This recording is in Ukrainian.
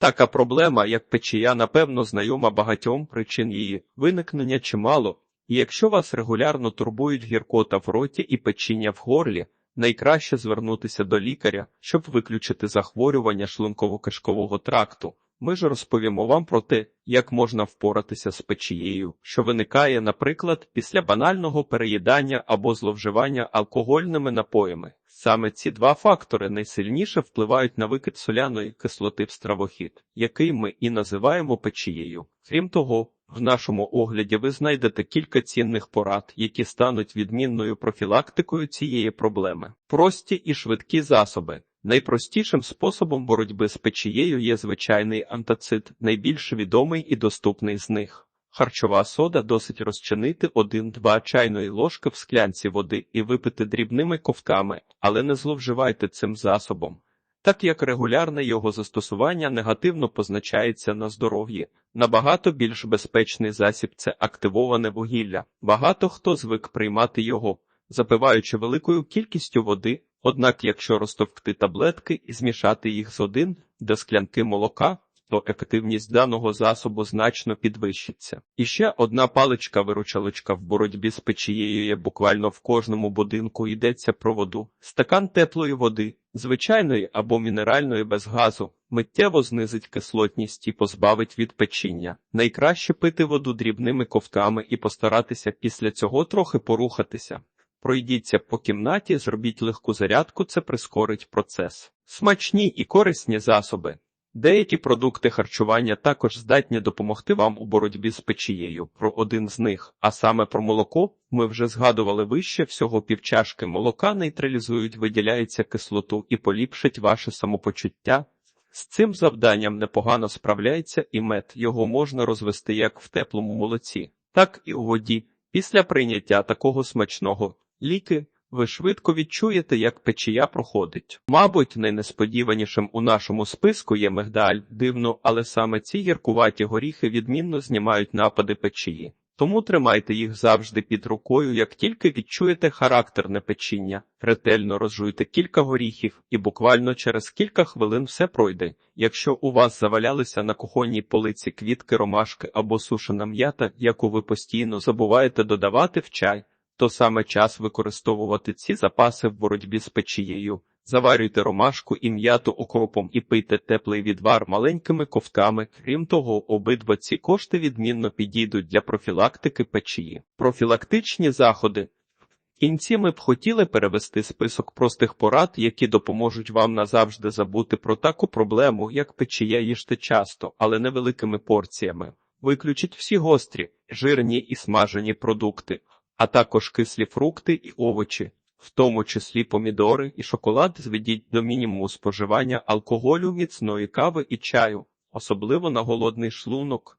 Така проблема, як печія, напевно, знайома багатьом причин її виникнення чимало, і якщо вас регулярно турбують гіркота в роті і печіння в горлі, найкраще звернутися до лікаря, щоб виключити захворювання шлунково-кишкового тракту. Ми ж розповімо вам про те, як можна впоратися з печією, що виникає, наприклад, після банального переїдання або зловживання алкогольними напоями. Саме ці два фактори найсильніше впливають на викид соляної кислоти в стравохід, який ми і називаємо печією. Крім того, в нашому огляді ви знайдете кілька цінних порад, які стануть відмінною профілактикою цієї проблеми. Прості і швидкі засоби. Найпростішим способом боротьби з печією є звичайний антацид, найбільш відомий і доступний з них. Харчова сода досить розчинити 1-2 чайної ложки в склянці води і випити дрібними ковтками, але не зловживайте цим засобом, так як регулярне його застосування негативно позначається на здоров'ї. Набагато більш безпечний засіб це активоване вугілля. Багато хто звик приймати його, запиваючи великою кількістю води. Однак, якщо розтовкти таблетки і змішати їх з один до склянки молока, то ефективність даного засобу значно підвищиться. І ще одна паличка-виручалочка в боротьбі з печією є буквально в кожному будинку йдеться про воду. Стакан теплої води, звичайної або мінеральної без газу, миттєво знизить кислотність і позбавить від печіння. Найкраще пити воду дрібними ковтками і постаратися після цього трохи порухатися. Пройдіться по кімнаті, зробіть легку зарядку, це прискорить процес. Смачні і корисні засоби. Деякі продукти харчування також здатні допомогти вам у боротьбі з печією. Про один з них, а саме про молоко, ми вже згадували вище всього півчашки молока нейтралізують, виділяється кислоту і поліпшить ваше самопочуття. З цим завданням непогано справляється і мед, його можна розвести як в теплому молоці, так і у воді. Після прийняття такого смачного ліки ви швидко відчуєте, як печія проходить. Мабуть, найнесподіванішим у нашому списку є мигдаль. Дивно, але саме ці гіркуваті горіхи відмінно знімають напади печії. Тому тримайте їх завжди під рукою, як тільки відчуєте характерне печіння. Ретельно розжуйте кілька горіхів, і буквально через кілька хвилин все пройде. Якщо у вас завалялися на кухонній полиці квітки, ромашки або сушена м'ята, яку ви постійно забуваєте додавати в чай, то саме час використовувати ці запаси в боротьбі з печією. Заварюйте ромашку і м'яту окропом і пийте теплий відвар маленькими ковтками. Крім того, обидва ці кошти відмінно підійдуть для профілактики печії. Профілактичні заходи. В кінці ми б хотіли перевести список простих порад, які допоможуть вам назавжди забути про таку проблему, як печія їжте часто, але невеликими порціями. Виключіть всі гострі, жирні і смажені продукти а також кислі фрукти і овочі, в тому числі помідори і шоколад, зведіть до мінімуму споживання алкоголю, міцної кави і чаю, особливо на голодний шлунок.